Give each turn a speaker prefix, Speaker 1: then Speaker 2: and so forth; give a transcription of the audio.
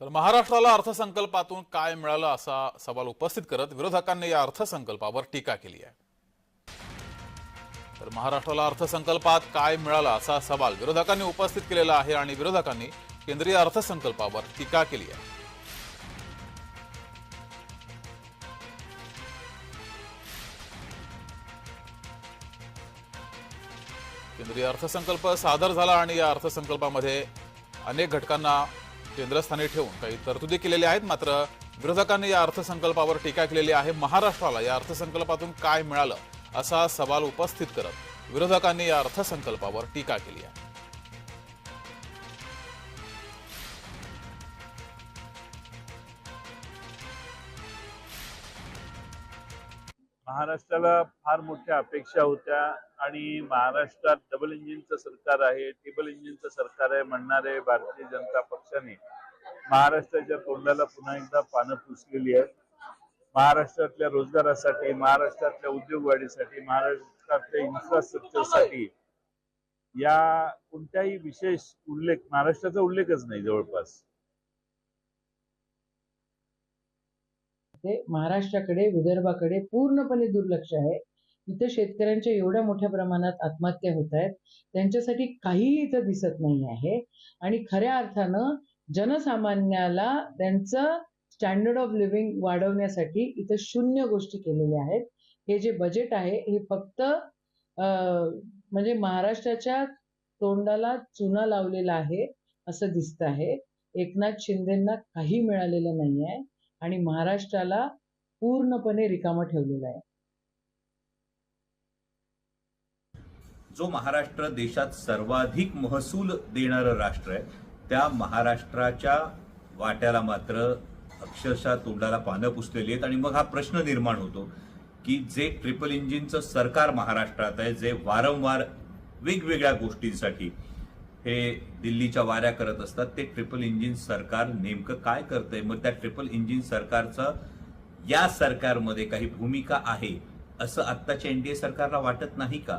Speaker 1: तर महाराष्ट्राला अर्थसंकल्पातून काय मिळालं असा सवाल उपस्थित करत विरोधकांनी या अर्थसंकल्पावर टीका केली आहे. तर महाराष्ट्राला अर्थसंकल्पात काय मिळालं असा सवाल विरोधकांनी उपस्थित केलेला आहे आणि विरोधकांनी केंद्रीय अर्थसंकल्पावर टीका केली आहे. केंद्रीय अर्थसंकल्प सादर झाला आणि या अर्थसंकल्पामध्ये अनेक घटकांना केंद्रस्थानी ठेवून काही तरतुदी केलेल्या आहेत मात्र विरोधकांनी या अर्थसंकल्पावर टीका केलेली आहे. महाराष्ट्राला या अर्थसंकल्पातून काय मिळालं असा सवाल उपस्थित करत विरोधकांनी या अर्थसंकल्पावर टीका केली आहे.
Speaker 2: महाराष्ट्राला फार मोठ्या अपेक्षा होत्या आणि महाराष्ट्रात डबल इंजिनचं सरकार आहे ट्रिपल इंजिनचं सरकार आहे म्हणणारे भारतीय जनता पक्षाने महाराष्ट्राच्या तोंडाला पुन्हा एकदा पानं पुसलेली आहेत. महाराष्ट्रातल्या रोजगारासाठी महाराष्ट्रातल्या उद्योग वाढीसाठी महाराष्ट्रातल्या इन्फ्रास्ट्रक्चरसाठी या कोणत्याही विशेष उल्लेख महाराष्ट्राचा उल्लेखच नाही जवळपास.
Speaker 3: ते महाराष्ट्राकडे विदर्भाकडे पूर्णपणे दुर्लक्ष आहे. इथं शेतकऱ्यांच्या एवढ्या मोठ्या प्रमाणात आत्महत्या होत आहेत. त्यांच्यासाठी काहीही इथं दिसत नाही आहे. आणि खऱ्या अर्थानं जनसामान्याला त्यांचं स्टँडर्ड ऑफ लिव्हिंग वाढवण्यासाठी इथं शून्य गोष्टी केलेल्या आहेत. हे जे बजेट आहे हे फक्त म्हणजे महाराष्ट्राच्या तोंडाला चुना लावलेला आहे असं दिसतं आहे. एकनाथ शिंदेंना काही मिळालेलं नाही आहे आणि महाराष्ट्राला पूर्णपणे रिकामा ठेवलेलं आहे.
Speaker 4: जो महाराष्ट्र देशात सर्वाधिक महसूल देणारं राष्ट्र आहे त्या महाराष्ट्राच्या वाट्याला मात्र अक्षरशः तोंडाला पानं पुसलेली आहेत. आणि मग हा प्रश्न निर्माण होतो की जे ट्रिपल इंजिनचं सरकार महाराष्ट्रात आहे जे वारंवार वेगवेगळ्या गोष्टींसाठी हे दिल्लीच्या वाऱ्या करत असतात. ते ट्रिपल इंजिन सरकार नेमकं काय करतंय? मग त्या ट्रिपल इंजिन सरकारचं या सरकारमध्ये काही भूमिका आहे असं आत्ताच्या एनडीए सरकारला वाटत नाही का?